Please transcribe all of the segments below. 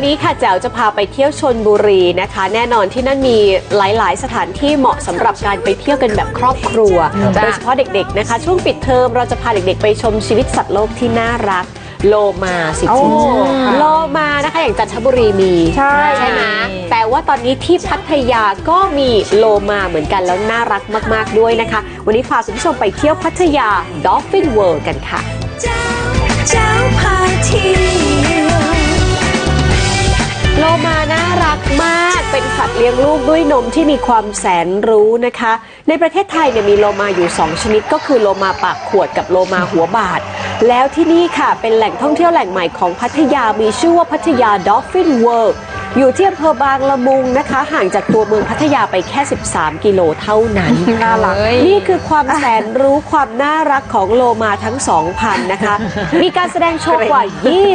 วันนี้ค่ะแจ๋วจะพาไปเที่ยวชนบุรีนะคะ แน่นอนที่นั่นมีหลาย ๆ สถานที่เหมาะสำหรับการไปเที่ยวกันแบบครอบครัวจ้ะโดยเฉพาะเด็ก ๆ นะคะ ช่วงปิดเทอมเราจะพาเด็ก ๆ ไปชมชีวิตสัตว์โลกที่น่ารักโลมาสิโอ้จิค่ะโลมานะคะอย่างจันทบุรีมีใช่ใช่ไหมแต่ว่าตอนนี้ที่พัทยาก็มีโลมาเหมือนกันแล้วน่ารักมาก ๆ ด้วยนะคะ วันนี้พาคุณผู้ชมไปเที่ยวพัทยา Dolphin World กันค่ะเจ้าเจ้าพาเที่ยว โลมาน่ารัก เป็นสัตว์เลี้ยงลูกด้วยนมที่มีความแสนรู้นะคะ ในประเทศไทยเนี่ยมีโลมาอยู่ 2 ชนิดก็คือโลมาปากขวดกับโลมาหัวบาด แล้วที่นี่ค่ะเป็นแหล่งท่องเที่ยวแหล่งใหม่ของพัทยามีชื่อว่าพัทยา Dolphin World อยู่ที่อำเภอบางละมุงนะคะ ห่างจากตัวเมืองพัทยาไปแค่ 13 กิโลเท่านั้นน่ารักนี่คือความแสนรู้ความน่ารักของโลมาทั้งสองพันนะคะ มีการแสดงโชว์กว่า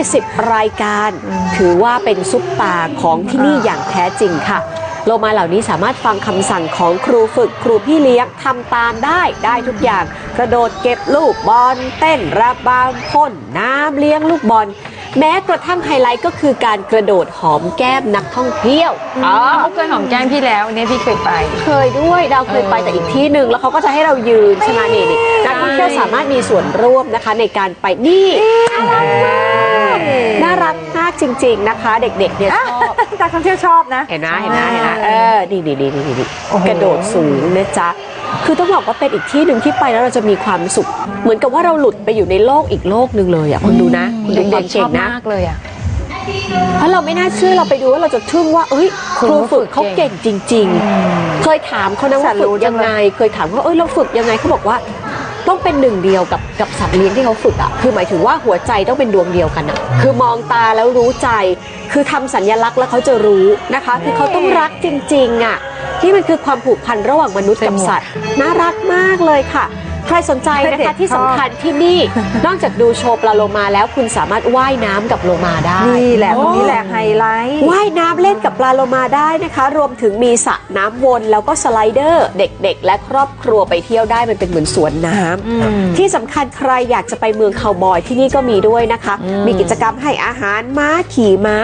20 รายการ ถือว่าเป็นซุปตาของที่นี่อย่างแท้จริงค่ะ โลมาเหล่านี้สามารถฟังคำสั่งของครูฝึกครูพี่เลี้ยงทำตามได้ได้ทุกอย่าง กระโดดเก็บลูกบอลเต้นระบำพ่นน้ำเลี้ยงลูกบอล แม้กระทั่งไฮไลท์ก็คือการกระโดดหอมแก้มนักท่องเที่ยวอ๋อเขาเคยหอมแก้มพี่แล้วเนี่ยพี่เคยไป เคยด้วยดาวเคยไปแต่อีกที่หนึ่งแล้วเขาก็จะให้เรายืนใช่ไหมนี่นี่นักท่องเที่ยวสามารถมีส่วนร่วมนะคะในการไปนี่น่ารักมาก จริง ๆนะคะ เด็กๆเนี่ยชอบนักท่องเที่ยวชอบนะ เห็นนะเห็นนะเห็นนะเออนี่นี่นี่นี่นี่กระโดดสูงนะจ๊ะคือต้องบอกว่าเป็นอีกที่หนึ่งที่ไปแล้วเราจะมีความสุข เหมือนกับว่าเราหลุดไปอยู่ในโลกอีกโลกหนึ่งเลยอะคุณดูนะคุณดูความชเก่องบนะมากเลยอะเพราะเราไม่น่าเชื่อเราไปดูว่าเราจะทึ่งว่าเอ้ยครูฝึกเขาเก่งจริง ๆ เคยถามเขานะว่าฝึกยังไง เคยถามว่าเอ้ยเราฝึกยังไงเขาบอกว่า ต้องเป็นหนึ่งเดียวกับกับสัตว์เลี้ยงที่เขาฝึกอะคือหมายถึงว่าหัวใจต้องเป็นดวงเดียวกันอะคือมองตาแล้วรู้ใจ คือทำสัญลักษณ์แล้วเขาจะรู้นะคะ คือเขาต้องรักจริงๆอะที่มันคือความผูกพันระหว่างมนุษย์กับสัตว์น่ารักมากเลยค่ะ ใครสนใจนะคะที่สำคัญที่นี่ นอกจากดูโชว์ปลาโลมาแล้วคุณสามารถว่ายน้ำกับโลมาได้นี่แหละตรงนี้แหละไฮไลท์ว่ายน้ำเล่นกับปลาโลมาได้นะคะ รวมถึงมีสระน้ำวนแล้วก็สไลเดอร์ เด็กๆ และครอบครัวไปเที่ยวได้มันเป็นเหมือนสวนน้ำที่สำคัญใครอยากจะไปเมืองคาวบอยที่นี่ก็มีด้วยนะคะ มีกิจกรรมให้อาหารม้าขี่ม้า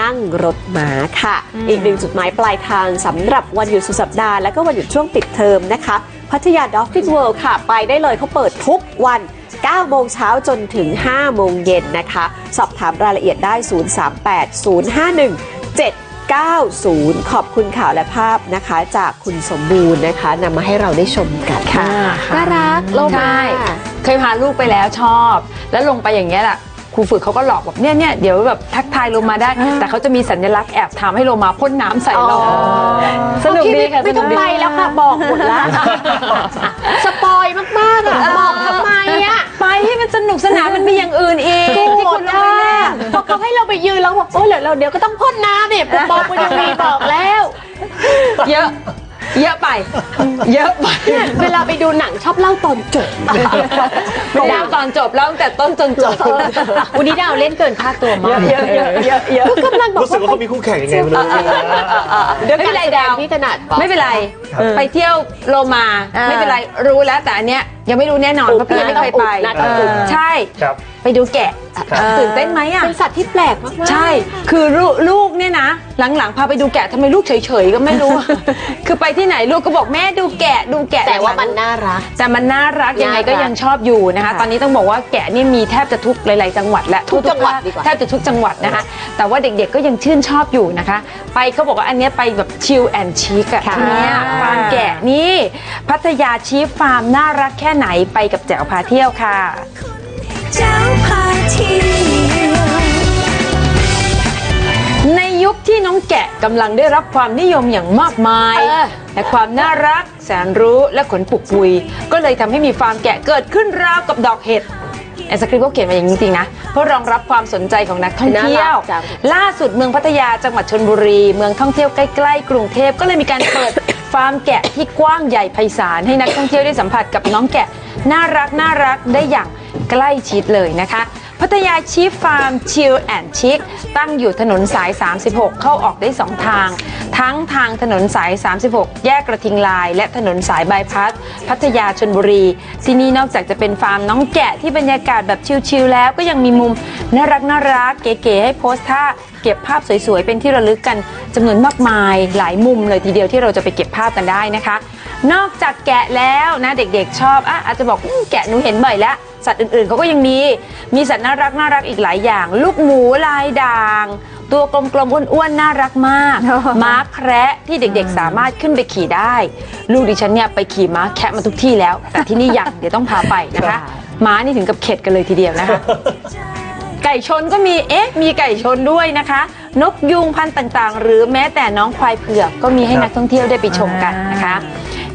นั่งรถม้าค่ะ อีกหนึ่งจุดหมายปลายทางสำหรับวันหยุดสุดสัปดาห์และก็วันหยุดช่วงปิดเทอมนะคะ พัทยาดอฟฟินเวิลด์ค่ะ ไปได้เลยเขาเปิดทุกวัน 9 โมงเช้าจนถึง 5 โมงเย็นนะคะ สอบถามรายละเอียดได้ 038 051 790 ขอบคุณข่าวและภาพนะคะ จากคุณสมบูรณ์นะคะนำมาให้เราได้ชมกันค่ะอ่าค่ะน่ารักโลมาใช่เคยพาลูกไปแล้วชอบ แล้วลงไปอย่างเงี้ยแหละ ครูฝึกเขาก็หลอกแบบเนี่ยเนี่ยเดี๋ยวแบบทักทายลงมาได้ แต่เขาจะมีสัญลักษณ์แอบทำให้ลงมาพ่นน้ำใส่เราอ๋อสนุกดีค่ะไม่สต้นุอกงดีไปแล้วค่ะ บอกหมดแล้วสปอยมากๆอะบอกทำไมอะไปให้มันสนุกสนานมันมีอย่างอื่นอีกโกรที่ธคุณลงอะไปเล่น พอเขาให้เราไปยืนแล้วบอกโอ้เดี๋ยวเราเดี๋ยวก็ต้องพ่นน้ำเนี่ยปุ๊บบอกคุณยังมีบอกแล้ว เยอะ เยอะไป เยอะไปเวลาไปดูหนังชอบเล่าตอนจบไม่ได้ตอนจบแล้วตั้งแต่ต้นจนจบวันนี้ดาวเล่นเกินค่าตัวมากเยอะเยอะเยอะเยอะก็กำลังบอกรู้สึกว่าเขามีคู่แข่งยังไงไม่รู้เดี๋ยวไม่เป็นไรดาวที่ถนัดไม่เป็นไร ไปเที่ยวโลมาไม่เป็นไรรู้แล้วแต่อันเนี้ย ยังไม่รู้แน่นอนเพราะพี่ยังไม่เคยไปน่าต้องอุบใช่ ครับไปดูแกะตื่นเต้นไหมอะ เป็นสัตว์ที่แปลกมากๆ ใช่ คือลูกลูกเนี่ยนะ หลังๆ พาไปดูแกะทำไมลูกเฉยๆ ก็ไม่รู้ คือไปที่ไหนลูกก็บอกแม่ดูแกะดูแกะแต่ว่าหลังๆมันน่ารัก แต่มันน่ารักยังไงก็น่ารักยังชอบอยู่นะคะค่ะตอนนี้ต้องบอกว่าแกะนี่มีแทบจะทุกหลายๆ จังหวัดและทุกจังหวัดดีกว่า แทบจะทุกจังหวัดนะคะ แต่ว่าเด็กๆก็ยังชื่นชอบอยู่นะคะ ไปเขาบอกว่าอันเนี้ยไปแบบชิลแอนชิคอะค่ะทีเนี้ยฟาร์มแกะนี่พัทยาชีฟฟาร์มน่ารักแค่ไหนไปกับแจ๋วพาเที่ยวค่ะ เจ้าพาเที่ยวในยุคที่น้องแกะกำลังได้รับความนิยมอย่างมากมายเออและความน่ารัก แสนรู้และขนปุกปุย ก็เลยทำให้มีฟาร์มแกะเกิดขึ้นราวกับดอกเห็ดไอสคริปต์ก็เขียนมาอย่างนี้จริงๆนะ เพื่อรองรับความสนใจของนักท่องเที่ยวน่ารักจังล่าสุดเมืองพัทยาจังหวัดชนบุรี เมืองท่องเที่ยวใกล้ ๆ กรุงเทพก็เลยมีการเปิด ฟาร์มแกะที่กว้างใหญ่ไพศาลให้นักท่องเที่ยวได้สัมผัสกับน้องแกะ น่ารักน่ารักได้อย่างใกล้ชิดเลยนะคะ พัทยาชีฟฟาร์มชิลแอนชิคตั้งอยู่ถนนสาย 36 เข้าออกได้ 2 ทาง ทั้งทางถนนสาย 36 แยกกระทิงลาย และถนนสายบายพัสพัทยาชนบุรี ที่นี่นอกจากจะเป็นฟาร์มน้องแกะที่บรรยากาศแบบชิลๆแล้วก็ยังมีมุมน่ารักน่ารักเก๋ๆให้โพสท่า เก็บภาพสวยๆ เป็นที่ระลึกกันจำนวนมากมายหลายมุมเลยทีเดียวที่เราจะไปเก็บภาพกันได้นะคะ นอกจากแกะแล้วนะเด็กๆชอบอะอาจจะบอกอืมแกะหนูเห็นบ่อยแล้วสัตว์อื่นๆเขาก็ยังมี มีสัตว์น่ารักน่ารักอีกหลายอย่าง ลูกหมูลายด่าง ตัวกลมๆอ้วนๆน่ารักมาก ม้าแคระที่เด็กๆ สามารถขึ้นไปขี่ได้ ลูกดิฉันเนี่ยไปขี่ม้าแคะมาทุกที่แล้ว แต่ที่นี่ยังเดี๋ยวต้องพาไปนะคะ ม้านี่ถึงกับเข็ดกันเลยทีเดียวนะคะ ไก่ชนก็มีเอ๊ะ มีไก่ชนด้วยนะคะ นกยูงพันธุ์ต่างๆ หรือแม้แต่น้องควายเผือกก็มีให้นักท่องเที่ยวได้ไปชมกันนะคะ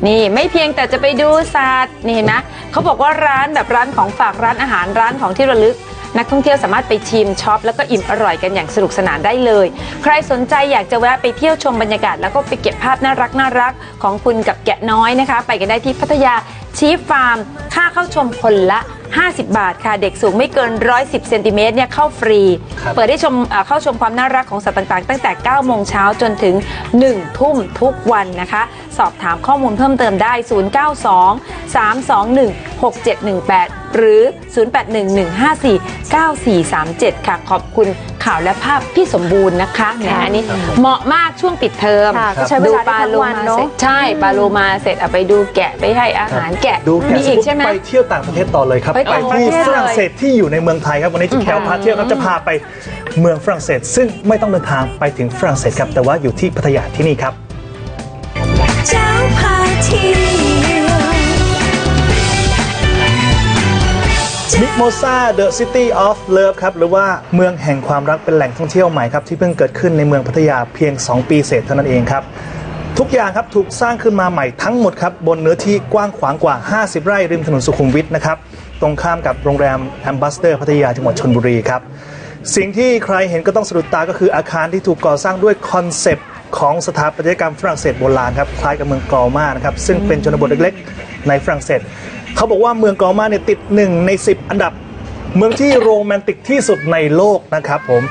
นี่ไม่เพียงแต่จะไปดูสัตว์นี่เห็นไหมเขาบอกว่าร้านแบบร้านของฝากร้านอาหารร้านของที่ระลึกนักท่องเที่ยวสามารถไปชิมช็อปแล้วก็อิ่มอร่อยกันอย่างสนุกสนานได้เลย ใครสนใจอยากจะแวะไปเที่ยวชมบรรยากาศ แล้วก็ไปเก็บภาพน่ารักน่ารักของคุณกับแกะน้อยนะคะ ไปกันได้ที่พัทยาชีฟฟาร์ม ค่าเข้าชมคนละ 50 บาทค่ะ เด็กสูงไม่เกิน 110เซนติเมตรเนี่ยเข้าฟรี เปิดให้ชมเอ่อเข้าชมความน่ารักของสัตว์ต่างๆ ตั้งแต่ 9 โมงเช้าจนถึง 1 ทุ่มทุกวันนะคะ สอบถามข้อมูลเพิ่มเติมได้ 092 321 6718 หรือ 0811549437 ค่ะ ขอบคุณข่าวและภาพพี่สมบูรณ์นะคะแหมอันนี้เหมาะมากช่วงปิดเทอมค่ะก็ใช้เวลาได้ทั้งวันเนอะสร็จใช่ปลาโลมาเสร็จเอาไปดูแกะไปให้อาหารแกะดูแกะมีอีกใช่ไหม ไปเที่ยวต่างประเทศต่อเลยครับไปต่างประที่เทศฝรั่งเศสที่อยู่ในเมืองไทยครับวันนี้จะแคลพาเที่ยวครับจะพาไปเมืองฝรั่งเศส ซึ่งไม่ต้องเดินทางไปถึงฝรั่งเศสครับแต่ว่าอยู่ที่พัทยาที่นี่ครับ เจ้าพาเที่ยว มิโมซา The City of Love ครับ หรือว่าเมืองแห่งความรักเป็นแหล่งท่องเที่ยวใหม่ครับ ที่เพิ่งเกิดขึ้นในเมืองพัทยาเพียง 2 ปีเศษเท่านั้นเองครับ ทุกอย่างครับถูกสร้างขึ้นมาใหม่ทั้งหมดครับ บนเนื้อที่กว้างขวางกว่า 50 ไร่ริมถนนสุขุมวิทนะครับ ตรงข้ามกับโรงแรมแอมบ s สเดอร์พัทยาจังหวัดชนบุรีครับ สิ่งที่ใครเห็นก็ต้องสะดุดตาก็คืออาคารที่ถูกก่อสร้างด้วยคอนเซปต์ของสถาปัตยกรรมฝรั่งเศสโบราณครับคล้ายกับเมืองกอมานะครับซึ่งเป็นชนบทเล็กๆ ในฝรั่งเศสเขาบอกว่าเมืองกอมาเนี่ยติด 1 ใน 10 อันดับ เมืองที่โรแมนติกที่สุดในโลกนะครับผม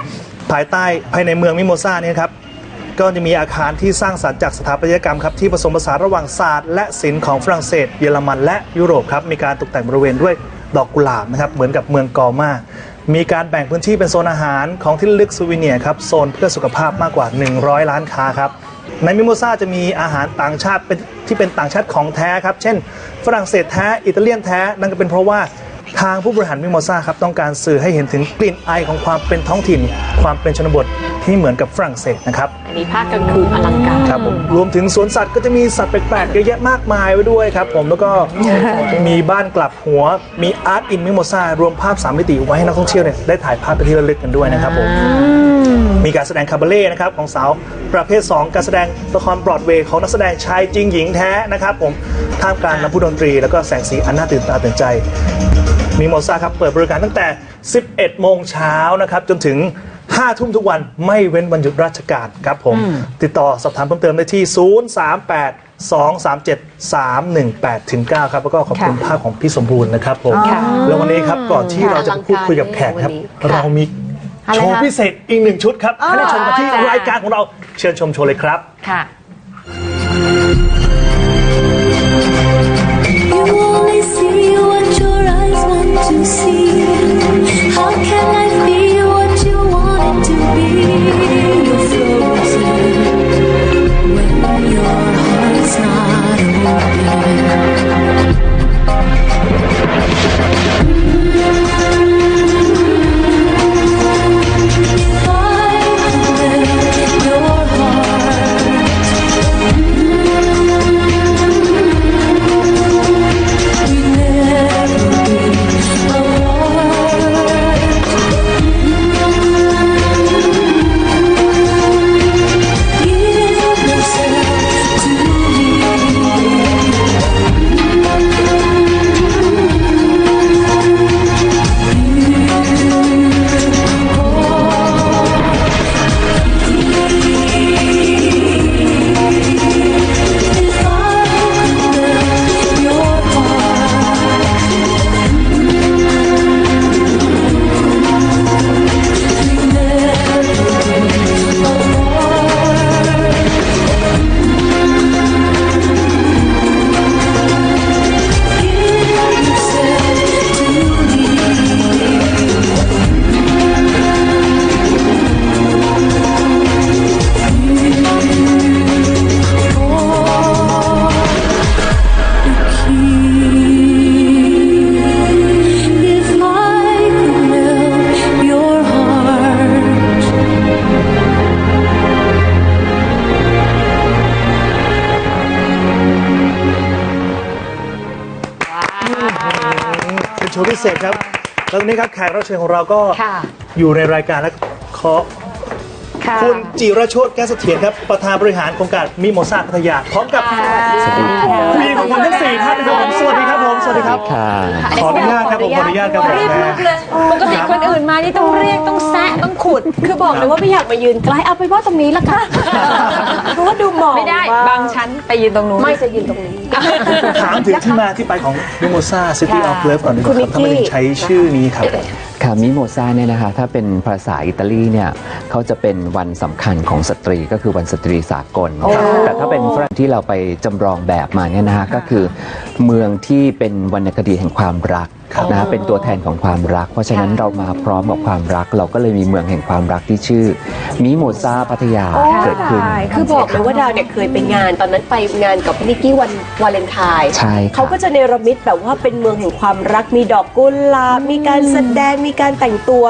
ภายใต้ภายในเมืองมิโมซาเนี่ยครับก็จะมีอาคารที่สร้างสรรค์จากสถาปัตยกรรมครับที่ผสมผสานระหว่างศาสตร์และศิลป์ของฝรั่งเศส เยอรมันและยุโรปครับมีการตกแต่งบริเวณด้วย ดอกกุหลาบนะครับเหมือนกับเมืองกอมามีการแบ่งพื้นที่เป็นโซนอาหารของที่ลึกซูวิเนียครับโซนเพื่อสุขภาพมากกว่า 100ล้านค้าครับในมิโมซาจะมีอาหารต่างชาติเป็นที่เป็นต่างชาติของแท้ครับ เช่น ฝรั่งเศสแท้ อิตาเลียนแท้ นั่นก็เป็นเพราะว่า ทางผู้บริหารมิโมซาครับต้องการสื่อให้เห็นถึงกลิ่นไอของความเป็นท้องถิ่น ความเป็นชนบทที่เหมือนกับฝรั่งเศสนะครับมีภาคกลางคืนอลังการครับผมรวมถึงสวนสัตว์ก็จะมีสัตว์แปลกๆเยอะแยะมากมายไว้ด้วยครับผมแล้วก็มีบ้านกลับหัวมีอาร์ตอินมิโมซารวมภาพสามมิติไว้ให้นักท่องเที่ยวเนี่ยได้ถ่ายภาพเป็นที่ระลึกกันด้วยนะครับผมมีการแสดงคาบาเล่นะครับของสาวประเภท 2 การแสดงละครบรอดเวย์ของนักแสดงชายจริงหญิงแท้นะครับผมท่ามกลางน้ำพุดนตรี แล้วก็แสงสีอันน่าตื่นตาตื่นใจ มีโมซาครับ เปิดบริการตั้งแต่ 11 โมงเช้านะครับ จนถึง 5 ทุ่มทุกวันไม่เว้นวันหยุดราชการครับผม ติดต่อสอบถามเพิ่มเติมได้ที่ 038 237 318ถึง9ครับ แล้วก็ขอบคุณภาพของพี่สมบูรณ์นะครับผมค่ะแล้ววันนี้ครับ ก่อนที่เราจะไปพูดคุยกับแขกครับค่ะเรามีอะไรโชว์คะพิเศษอีกหนึ่งชุดครับให้ได้ชมกันที่รายการของเราเชิญชมโชว์เลยครับค่ะ นนี้ครับแขกรับเชิญของเราก็ค่ะ อยู่ในรายการและขอค่ะคุณจิรโชตแก้วเสถียรครับ ประธานบริหารโครงการมิโมซาพัทยาพร้อมกับผู้หญิงของผมทั้ง สี่ท่านนะครับผมสวัสดีครับผมสวัสดีครับค่ะขออนุญาตครับผมขออนุญาตครับผมรีบลุกเลยปกติคนอื่นมานี่ต้องเรียกต้องแซะต้องขุด คือบอกเลยว่าไม่อยากมายืนใกล้เอาไปนว่าตรงนี้ละกันเพราะว่าดูหมองไม่ได้ากบางชั้นไปยืนตรงนู้นไม่จะยืนตรงนี้ถามถึงที่มาที่ไปของมิโมซาซิตี้ออฟเลิฟก่อนดีกว่าคุณคนิรับกกี้ทำไมถึงใช้ชื่อนี้ครับ ค่ะมิโมซาเนี่ยนะคะถ้าเป็นภาษาอิตาลีเนี่ยเขาจะเป็นวันสำคัญของสตรีก็คือวันสตรีสากล แต่ถ้าเป็นฝรั่งที่เราไปจำลองแบบมาเนี่ยนะคะก็คือเมืองที่เป็นวรรณคดีแห่งความรัก นะเป็นตัวแทนของความรัก เพราะฉะนั้นเรามาพร้อมกับความรัก เราก็เลยมีเมืองแห่งความรักที่ชื่อ มิโมซาพัทยาเกิดขึ้น คือบอกเลยว่าดาวเนี่ยเคยไปงานตอนนั้นไปงานกับพี่นิกกี้วันวาเลนไทน์ใช่ครับเขาก็จะเนรมิตแบบว่าเป็นเมืองแห่งความรักมีดอกกุหลาบมีการแสดงมีการแต่งตัว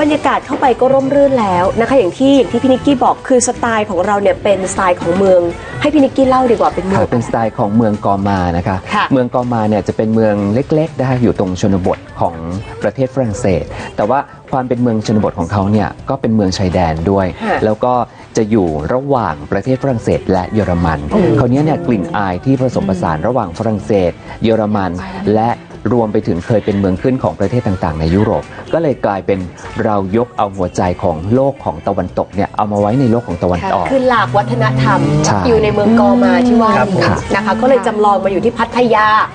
บรรยากาศเข้าไปก็ร่มรื่นแล้วนะคะ อย่างที่อย่างที่พี่นิกกี้บอกคือสไตล์ของเราเนี่ยเป็นสไตล์ของเมือง ให้พี่นิกกี้เล่าดีกว่าเป็นเมือง ค่ะเป็นสไตล์ของเมืองกอมานะคะ ค่ะเมืองกอมาเนี่ยจะเป็นเมืองเล็กๆนะคะอยู่ตรงชนบทของประเทศฝรั่งเศส แต่ว่าความเป็นเมืองชนบทของเขาเนี่ยก็เป็นเมืองชายแดนด้วย ค่ะ แล้วก็จะอยู่ระหว่างประเทศฝรั่งเศส และเยอรมัน คราวนี้เนี่ยกลิ่นอายที่ผสมผสานระหว่างฝรั่งเศส เยอรมัน และ รวมไปถึงเคยเป็นเมืองขึ้นของประเทศต่างๆ ในยุโรป ก็เลยกลายเป็นเรายกเอาหัวใจของโลกของตะวันตกเนี่ยเอามาไว้ในโลกของตะวันออก คือหลากวัฒนธรรม ใช่อยู่ในเมืองกอมาที่ว่าครับผมนี้นะคะ ก็เลยจำลองมาอยู่ที่พัทยาค่ะ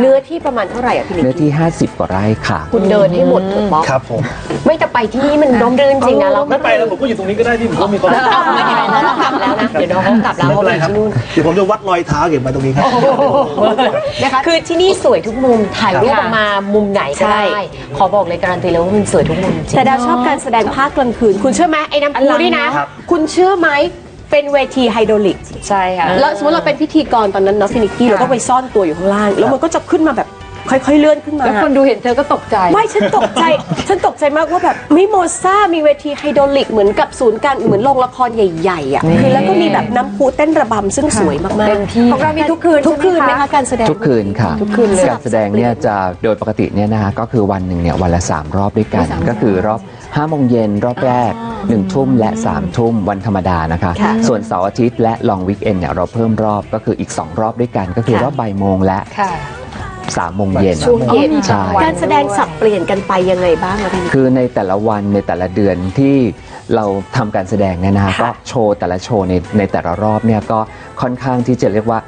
เนื้อที่ประมาณเท่าไหร่อะพี่นิกเนื้อกี้ที่ 50 กว่าไร่ค่ะ คุณเดินให้หมดเถอะป๊อกครับผมไม่แต่ไปที่นี่มันร่มรื่นจริงนะเราไม่ไปแล้วผมก็อยู่ตรงนี้ก็ได้ที่ผมก็มีความเอาไม่เป็นไรน้องเขากลับแล้วนะเดี๋ยวน้องเขากลับแล้วไม่เขาเป็นไปไรครับที่นู่น เดี๋ยวผมจะวัดรอยเท้าเก็บไว้ตรงนี้ครับ นะคะคือที่นี่สวยทุกมุมถ่ายรูปค่ะออกมามุมไหนก็ได้ ใช่ ขอบอกเลยการันตีเลยว่ามันสวยทุกมุมจริงแต่แต่ดาวชอบการแสดงภาคกลางคืน คุณเชื่อไหมไอ้น้ำพุนี่นะ ครับ คุณเชื่อไหม เป็นเวทีไฮโดรลิก ใช่ค่ะ แล้วสมมติเราเป็นพิธีกรตอนนั้นเนาะฟินิกกี้เราก็ไปซ่อนตัวอยู่ข้างล่าง แล้วมันก็จะขึ้นมาแบบค่อย ๆ เลื่อนขึ้นมา แล้วคนดูเห็นเธอก็ตกใจ ไม่ฉันตกใจ ฉันตกใจมากว่าแบบมิโมซามีเวทีไฮโดรลิกเหมือนกับศูนย์การเหมือนโรงละครใหญ่ๆอะคือแล้วก็มีแบบน้ำพุเต้นระบำซึ่งสวยมากๆเต็มที่ของเรามีทุกคืนทุกคืนใช่ไหไหมมคะคะการแสดงทุกคืนค่ะทุกคืนเลยการแสดงเนี่ยจะโดยปกติเนี่ยนะคะก็คือวันหนึ่งเนี่ยวันละ 3 รอบด้วยกันก็คือรอบ 5โมงเย็นรอบแรก 1 ทุ่มและ 3 ทุ่มวันธรรมดานะคะ ค่ะส่วนเสาร์อาทิตย์และลองวิกเอนเนี่ยเราเพิ่มรอบก็คืออีก 2 รอบด้วยกัน ก็คือค่ะ รอบบ่ายโมงและค่ะ 3โมงเย็น ช่วงเย็นใช่ การแสดงสับเปลี่ยนกันไปยังไงบ้างอะพี่ คือในแต่ละวันในแต่ละเดือนที่เราทำการแสดงเนี่ยนะคะค่ะก็โชว์แต่ละโชว์ในในแต่ละรอบเนี่ยก็ค่อนข้างที่จะเรียกว่า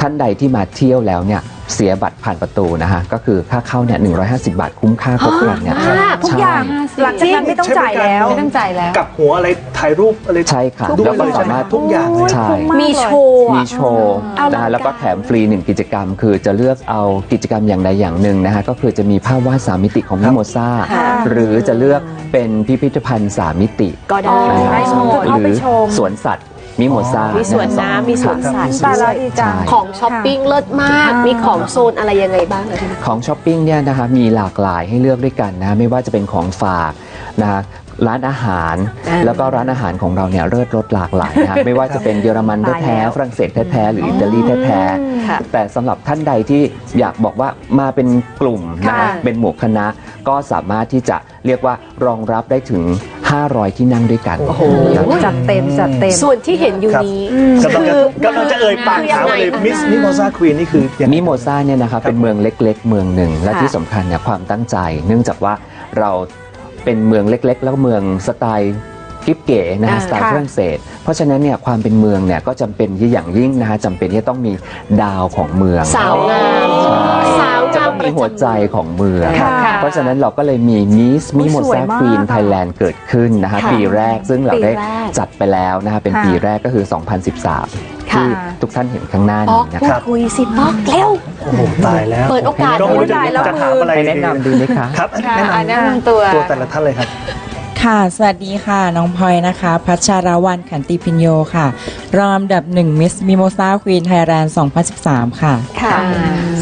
ท่านใดที่มาเที่ยวแล้วเนี่ย เสียบัตรผ่านประตูนะคะก็คือค่าเข้าเนี่ย150 บาทคุ้มค่าครบครันเนี่ยทุกอย่างใช่หลังจากนั้นไม่ต้องจ่ายแล้วใช้บริการไม่ต้องจ่ายแล้ว กับหัวอะไรถ่ายรูปอะไรใช่ค่ะด้วยแล้วก็เลยสามารถทุกอย่างเลยใช่มีโชว์อะมีโชว์นะฮะแล้วก็แถมฟรีหนึ่งกิจกรรม คือจะเลือกเอากิจกรรมอย่างใดอย่างหนึ่งนะฮะก็คือจะมีภาพวาดสามมิติของมิโมซาค่ะหรือจะเลือกเป็นพิพิธภัณฑ์สามมิติก็ได้ได้หมดหรือสวนสัตว์ มิโมซามีสวนน้ำมีสวนสัตว์ตายแล้วดีจังของช้อปปิ้งเลิศมาก มีของโซนอะไรยังไงบ้างอะพี่ของช้อปปิ้งเนี่ยนะคะมีหลากหลายให้เลือกด้วยกันนะไม่ว่าจะเป็นของฝากนะร้านอาหารอ่าแล้วก็ร้านอาหารของเราเนี่ยเลิศรสหลากหลายนะไม่ว่าจะเป็นเยอรมันตายแท้แล้วๆฝรั่งเศสแท้ๆหรืออิตาลีแท้ค่ะๆแต่สำหรับท่านใดที่อยากบอกว่ามาเป็นกลุ่มนะค่ะเป็นหมู่คณะก็สามารถที่จะเรียกว่ารองรับได้ถึง 500 ที่นั่งด้วยกันครับ จัดเต็มจัดเต็ม ส่วนที่เห็นอยู่ครับนี้กำลังจะกำลังจะเอ่ยปากถามเลย มิสมิโมซาควีนนี่คือยังไง มิโมซาเนี่ยนะครับเป็นเมืองเล็กๆ เมืองหนึ่ง และค่ะที่สำคัญเนี่ยความตั้งใจ เนื่องจากว่าเราเป็นเมืองเล็ก ๆ แล้วเมืองสไตล์กิ๊บเก๋นะฮะอ่า สไตล์ค่ะ ฝรั่งเศส เพราะฉะนั้นเนี่ยความเป็นเมืองเนี่ยก็จำเป็นอย่างยิ่งนะฮะจำเป็นที่จะต้องมีดาวของเมือง สาวงาม ใช่ สาว จะงาต้มองมีหัวใจของเมืองค่ะเพราะฉะนั้นเราก็เลยมีมิสมิโมสวยซามากควีนไทยแลนด์เกิดขึ้นนะฮะค่ะปีแรกซึ่งเราได้ปีแรกจัดไปแล้วนะฮะเป็นค่ะปีแรกก็คือ 2013ค่ะที่ทุกท่านเห็นข้างหน้าป๊อนี้กนะพูคดรับคุยสิป๊อกเร็วโอ้โหตายแล้ว เปิดโอกาสก็ไม่รู้จะได้แล้วจะถามอะไรไปแนะนำดีไหมคะครับค่ะแนะอะแนะนำนำตัวตัวแต่ละท่านเลยครับ ค่ะ สวัสดีค่ะ น้องพลอยนะคะ พัชรวันขันติพิญโยค่ะ รองอันดับหนึ่งมิสมิโมซาควีนไทยแลนด์2013 ค่ะ ค่ะ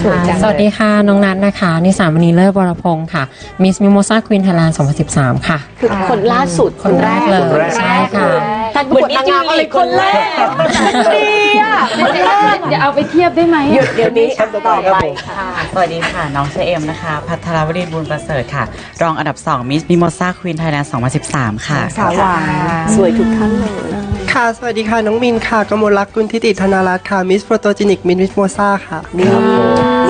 สวยจังสวัสดีค่ะ น้องนัทนะคะ นิสามณีเลิศวรพงศ์ค่ะ มิสมิโมซาควีนไทยแลนด์2013 ค่ะ คือคนล่าสุดคนแรกเลยคนแรกใช่ค่ะท่านประกวดนางงามอะไรคนแรกดีอะอย่าเอาไปเทียบได้ไหมหยุดเดี๋ยวนี้ท่านต่อไปครับผมค่ะ สวัสดีค่ะ น้องเชเอมนะคะ พัทรวรินทร์บุญประเสริฐค่ะ รองอันดับ 2 มิสมิโมซาควีนไทยแลนด์2013 ค่ะ สาวหวานสวยทุกท่านเลย ค่ะ สวัสดีค่ะ น้องมินค่ะ กมลรักษณ์กุลทิติธนารัตน์ค่ะ มิสโปรโตจินิก มิสโมซาค่ะนี่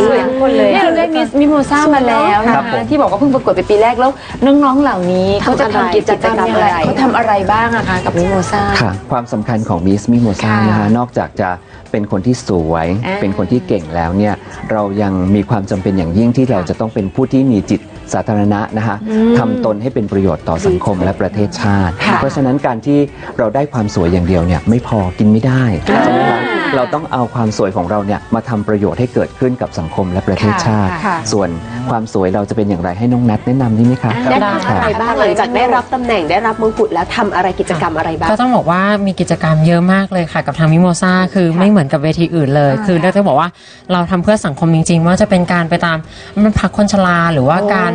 สวยทุกคนเลยเนี่ยเราได้มิสมิโมซ่ามาแล้วครันะบผมคะที่บอกว่าเพิ่งประกวดไปปีแรกแล้วน้องๆเหล่านี้เขาจะทำกิจกรรมอะไรเขาทำอะไรบ้างอะคะกับมิโมซ่า ค่ะความสำคัญของมิสมิโมซาค่ะนะฮะนอกจากจะเป็นคนที่สวย อ่าเป็นคนที่เก่งแล้วเนี่ยเรายังมีความจำเป็นอย่างยิ่งที่เราจะต้องเป็นผู้ที่มีจิต สาธารณะนะฮะทำตนให้เป็นประโยชน์ต่อสังคมและประเทศชาติค่ะเพราะฉะนั้นการที่เราได้ความสวยอย่างเดียวเนี่ยไม่พอกินไม่ได้ใช่ไหมคะเราต้องเอาความสวยของเราเนี่ยมาทำประโยชน์ให้เกิดขึ้นกับสังคมและประเทศชาติค่ะส่วนความสวยเราจะเป็นอย่างไรให้น้องนัทแนะนำนี่ไหมคะได้ทำอะไรบ้างหลังจากได้รับตำแหน่งได้รับมงกุฎแล้วทำอะไรกิจกรรมอะไรบ้าง ก็ต้องบอกว่ามีกิจกรรมเยอะมากเลยค่ะกับทางมิโมซาคือไม่เหมือนกับเวทีอื่นเลย คือเรียกได้บอกว่าเราทำเพื่อสังคมจริงๆว่าจะเป็นการไปตามมันพักคนชราหรือว่าการ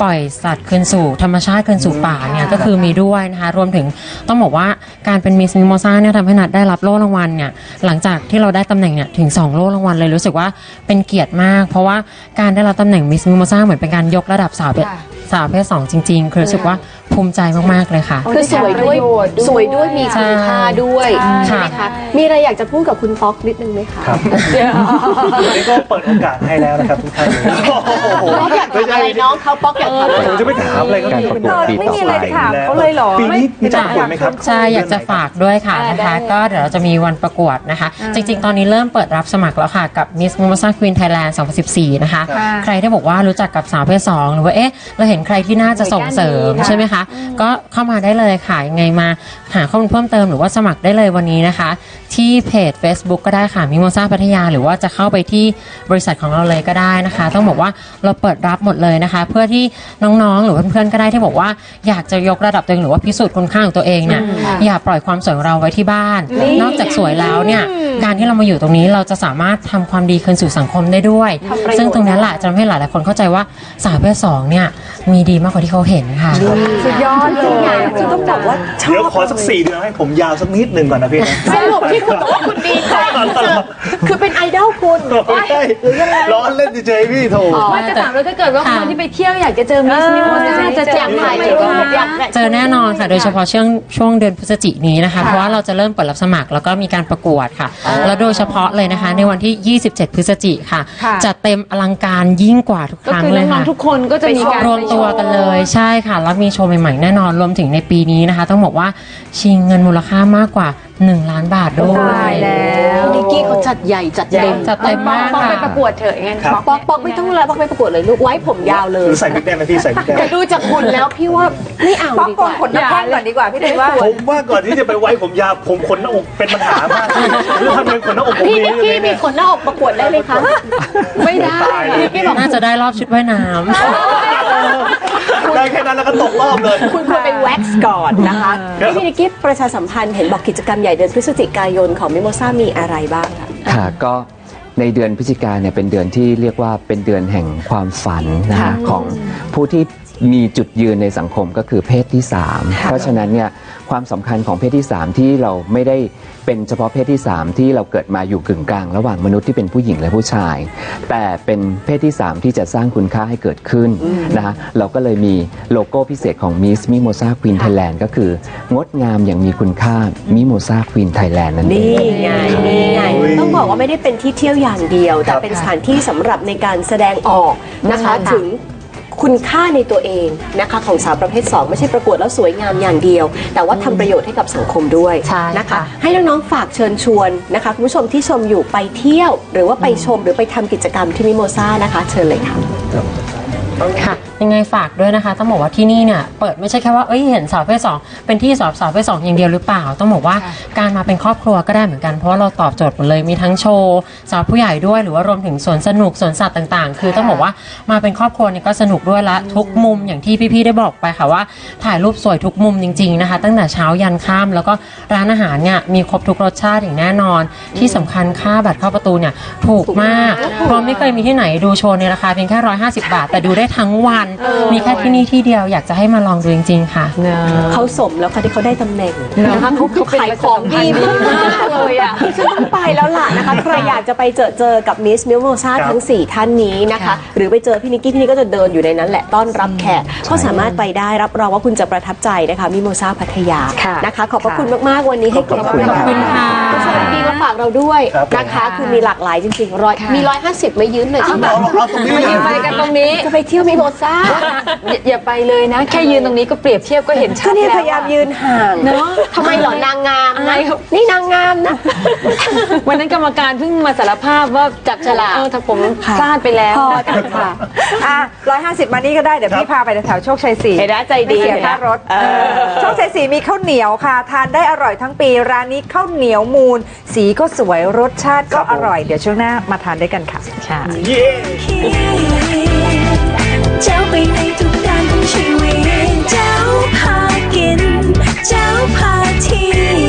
ปล่อยสัตว์คืนสู่ธรรมชาติคืนสู่ป่าเนี่ยก็คือมีด้วยนะคะรวมถึงต้องบอกว่าการเป็นมิสมิโมซาเนี่ยทำให้นัดได้รับโล่รางวัลเนี่ยหลังจากที่เราได้ตำแหน่งเนี่ยถึง 2 โล่รางวัลเลยรู้สึกว่าเป็นเกียรติมาก เพราะว่าการได้รับตำแหน่งมิสมิโมซาเหมือนเป็นการยกระดับสาวเพศค่ะสาวเพศสองจริงๆคือรู้สึกว่า ภูมิใจมากๆเลยค่ะ คือสวยด้วยได้ทำประโยชน์ด้วยสวยด้วยมีคุณค่าด้วยใช่ใช่ไหมคะมีอะไรอยากจะพูดกับคุณป๊อกนิดนึงไหมคะครับวันนี้ก็เปิดโอกาสให้แล้วนะครับทุกท่านโอ้โหป๊อกอยากถามอะไรน้องเขาป๊อกอยากถามอะไรผมจะไม่ถามอะไรก็การประกวดปีต่อไปเขาเลยหรอปีนี้มีจะประกวดไหมครับใช่อยากจะฝากด้วยค่ะอ่านะคะได้ก็เดี๋ยวเราจะมีวันประกวดนะคะ จริง ๆ ตอนนี้เริ่มเปิดรับสมัครแล้วค่ะกับ Miss Mimosa Queen Thailand 2014 นะคะค่ะใครที่บอกว่ารู้จักกับสาวเพศสองหรือว่าเอ๊ะเราเห็นใครที่น่าจะส่งเสริมค่ะใช่ไหมคะก็เข้ามาได้เลยค่ะยังไงมาหาข้อมูลเพิ่มเติมหรือว่าสมัครได้เลยวันนี้นะคะ ที่เพจ Facebook ก็ได้ค่ะมิโมซาพัทยา หรือว่าจะเข้าไปที่บริษัทของเราเลยก็ได้นะคะ ต้องบอกว่าเราเปิดรับหมดเลยนะคะ เพื่อที่น้องๆ หรือว่าเพื่อนๆก็ได้ที่บอกว่าอยากจะยกระดับตัวเองหรือว่าพิสูจน์คุณค่าของตัวเองเนี่ยอย่าปล่อยความสวยของเราไว้ที่บ้าน นอกจากสวยแล้วเนี่ยการที่เรามาอยู่ตรงนี้เราจะสามารถทำความดีคืนสู่สังคมได้ด้วย ซึ่งตรงนี้แหละจะทำให้หลายๆคนเข้าใจว่าสาวเพศสองเนี่ยมีดีมากกว่าที่เขาเห็นค่ะสุดยอดเลยคือต้องบอกว่าชอเดี๋ยวบขอสักสี่เดือนให้ผมยาวสักนิดหนึ่งก่อนนะพี่นะสรุปที่คุณบอกว่าคุณดีใจคือเป็นไอดอลคุณไม่ใช่ร้อนเล่นเฉยๆพี่โถว่าจะถามว่าถ้าเกิดว่าคนที่ไปเที่ยวอยากจะเจอมิสมิโมซ่าจะอแจยากกถ่าถ่ายยไหมรูปรูปอยากเจอแน่นอนค่ะ โดยเฉพาะช่วงช่วงเดือนพฤศจิกนี้นะคะ เพราะว่าเราจะเริ่มเปิดรับสมัครแล้วก็มีการประกวดค่ะ แล้วโดยเฉพาะเลยนะคะ ในวันที่ 27 พฤศจิกค่ะค่ะจะเต็มอลังการยิ่งกว่าทุกคก็รั้งคือเลยน้อค่ะงๆทุกคนก็จะมีการรวมตัวกันเลยใช่ค่ะ แล้วมีโชว์ใหม่ๆแน่นอนรวมถึงในปีนี้นะคะ ต้องบอกว่าชิงเงินมูลค่ามากกว่า 1 ล้านบาทด้วตายยแล้วนิกกี้เขาจัดใหญ่จัดเต็มจัดเต็มมากต้องไปค่ะประกวดเถอะงั้นครับป๊อกป๊อกไม่ต้องเลยป๊อกไปประกวดเลยลูกไว้ผมยาวเลหยรือใส่บิ๊กได้ไหมพี่ใส่บิ๊กได้ไหมแต่ดูจากคุณแล้วพี่ว่าไม่เอาดีกว่า ขนน้ำแข้งก่อนดีกว่าพี่เลยว่า ผมว่าก่อนที่จะไปไว้ผมยาวผมขนหน้าอกเป็นปัญหามากพี่หรือทำไมขนหน้าอกผมพี่ดีนิกกี้มีขนหน้าอกประกวดได้ไหมคะ ไม่ได้นิกกี้บอกน่าจะได้รอบชุดว่ายน้ำ ได้แค่นั้นแล้วก็ตกรอบเลย คุณควรไปแว็กซ์ก่อนนะคะครับ พี่นิกกี้ประชาสัมพันธ์เห็นบอกกิจกรรมใหญ่เดือนพฤศจิกายนของมิโมซ่ามีอะไรบ้างคะ ค่ะก็ในเดือนพฤศจิกาเนี่ยเป็นเดือนที่เรียกว่าเป็นเดือนแห่งความฝันนะคะของผู้ที่มีจุดยืนในสังคมก็คือเพศที่ 3 เพราะฉะนั้นเนี่ย ความสำคัญของเพศที่ 3 ที่เราไม่ได้เป็นเฉพาะเพศที่ 3 ที่เราเกิดมาอยู่กึ่งกลาง ระหว่างมนุษย์ที่เป็นผู้หญิงและผู้ชาย แต่เป็นเพศที่ 3 ที่จะสร้างคุณค่าให้เกิดขึ้นนะคะเราก็เลยมีโลโก้พิเศษของ Miss Mimosa Queen Thailand ก็คืองดงามอย่างมีคุณค่า Mimosa Queen Thailand นั่นเองนี่ไงนี่ไงโอ้ยต้องบอกว่าไม่ได้เป็นที่เที่ยวอย่างเดียว แต่เป็นสถานที่สำหรับในการแสดงออกนะคะถึง คุณค่าในตัวเองนะคะของสาวประเภท 2 ไม่ใช่ประกวดแล้วสวยงามอย่างเดียว แต่ว่าทำประโยชน์ให้กับสังคมด้วยใช่นะคะ ค่ะ ให้น้องๆฝากเชิญชวนนะคะคุณผู้ชมที่ชมอยู่ไปเที่ยว หรือว่าไปชมหรือไปทำกิจกรรมที่มิโมซ่านะคะ เชิญเลยค่ะ ค่ะ ยังไงฝากด้วยนะคะ ต้องบอกว่าที่นี่เนี่ยเปิดไม่ใช่แค่ว่าเอ้ยเห็นสาวเพศสองเป็นที่สอบสาวเพศสองอย่างเดียวหรือเปล่า ต้องบอกว่าการมาเป็นครอบครัวก็ได้เหมือนกันเพราะว่าเราตอบโจทย์หมดเลยมีทั้งโชว์สาวผู้ใหญ่ด้วยหรือว่ารวมถึงสวนสนุกสวนสัตว์ต่างๆ คือต้องบอกว่ามาเป็นครอบครัวเนี่ยก็สนุกด้วยละทุกมุมอย่างที่พี่ๆได้บอกไปค่ะว่า ถ่ายรูปสวยทุกมุมจริงๆนะคะ ตั้งแต่เช้ายันค่ำแล้วก็ร้านอาหารเนี่ยมีครบทุกรสชาติอย่างแน่นอน ที่สำคัญค่าบัตรเข้าประตูเนี่ยถูกมากเพราะไม่เคยมีที่ไหนดูโชว์ในราคาเพียงแค่ 150 บาท แต่ดูได้ทั้งวันมีแค่ที่นี่ที่เดียวอยากจะให้มาลองดูจริง ๆ ค่ะ เขาสมแล้วค่ะที่เขาได้ตำแหน่งนะคะเขาเขาขายของดีมากเลยอะฉันต้องไปแล้วล่ะนะคะ ใครอยากจะไปเจอเจอกับมิสมิโมซาครับทั้ง 4 ท่านนี้นะคะหรือไปเจอพี่นิกกี้พี่นิกก็จะเดินอยู่ในนั้นแหละต้อนรับแขกก็สามารถไปได้รับรองว่าคุณจะประทับใจนะคะมิโมซาพัทยาค่ะนะคะ ขอบพระคุณมากๆวันนี้ให้เกียรติขอบคุณครับขอบคุณค่ะ ผู้ชมดีมาฝากเราด้วยครับผมนะคะ คือมีหลากหลายจริงๆร้อยมีร้อยห้าสิบไม่ยืนเลยใช่ไหมเอาเอาตรงนี้เลย ไปกันตรงนี้จะไปเที่ยวมิโมซาอย่าอย่าไปเลยนะ แค่ยืนตรงนี้ก็เปรียบเทียบก็เห็นชัก็ดเนี่ยแล้วพยายามยืนห่าง เนาะทำไมเหรอนางงามนะอายครับนี่นางงามนะ วันนั้นกรรมการเพิ่งมาสารภาพว่าจับฉลากเออถ้าผมพลาดไปแล้วพอกันค่ะ อะร้อยห้าสิบมานี่ก็ได้ เดี๋ยวพี่พาไปแถวๆโชคชัยสี่เห็นไหมใจดีไม่เสียค่ารถโชคชัยสี่มีข้าวเหนียวค่ะ ทานได้อร่อยทั้งปีร้านนี้ข้าวเหนียวมูล สีก็สวยรสชาติก็อร่อย เดี๋ยวช่วงหน้ามาทานด้วยกันค่ะเย้ เจ้าไปในทุกด้านของชีวิต เจ้าพากิน เจ้าพาที่